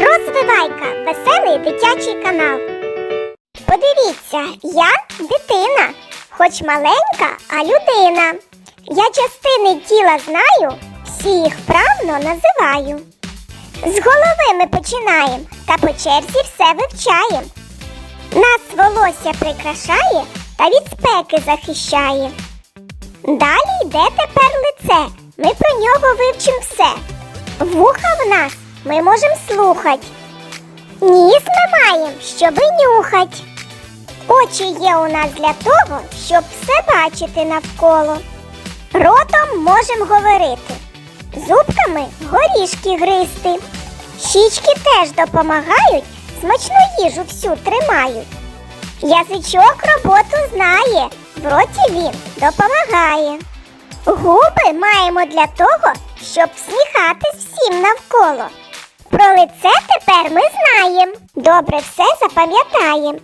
Розвивайка веселий дитячий канал. Подивіться, я дитина, хоч маленька, а людина. Я частини тіла знаю, всі їх правно називаю. З голови ми починаємо та по черзі все вивчаємо. Нас волосся прикрашає та від спеки захищає. Далі йде тепер лице. Ми про нього вивчимо все. Вуха в нас ми можемо слухати. Ніс ми маємо, щоби нюхать. Очі є у нас для того, щоб все бачити навколо. Ротом можемо говорити, зубками горішки гризти. Щічки теж допомагають, смачну їжу всю тримають. Язичок роботу знає, в роті він допомагає. Губи маємо для того, щоб всміхатись всім навколо. Про лице тепер ми знаємо. Добре все запам'ятаємо.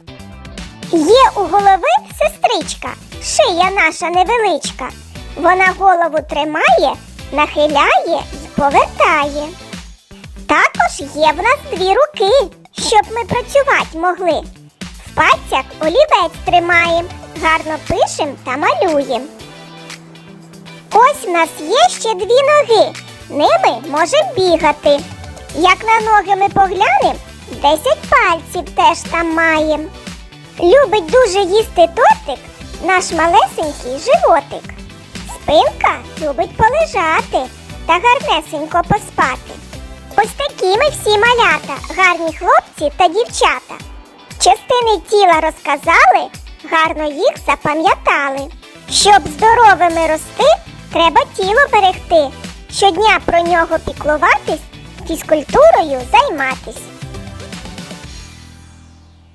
Є у голови сестричка, шия наша невеличка. Вона голову тримає, нахиляє і повертає. Також є в нас дві руки, щоб ми працювати могли. В пальцях олівець тримаємо, гарно пишем та малюємо. Ось в нас є ще дві ноги. Ними можемо бігати. Як на ноги ми поглянемо, 10 пальців теж там маємо. Любить дуже їсти тортик наш малесенький животик. Спинка любить полежати та гарнесенько поспати. Ось такі ми всі малята, гарні хлопці та дівчата. Частини тіла розказали, гарно їх запам'ятали. Щоб здоровими рости, треба тіло берегти. Щодня про нього піклуватись, фізкультурою займатись.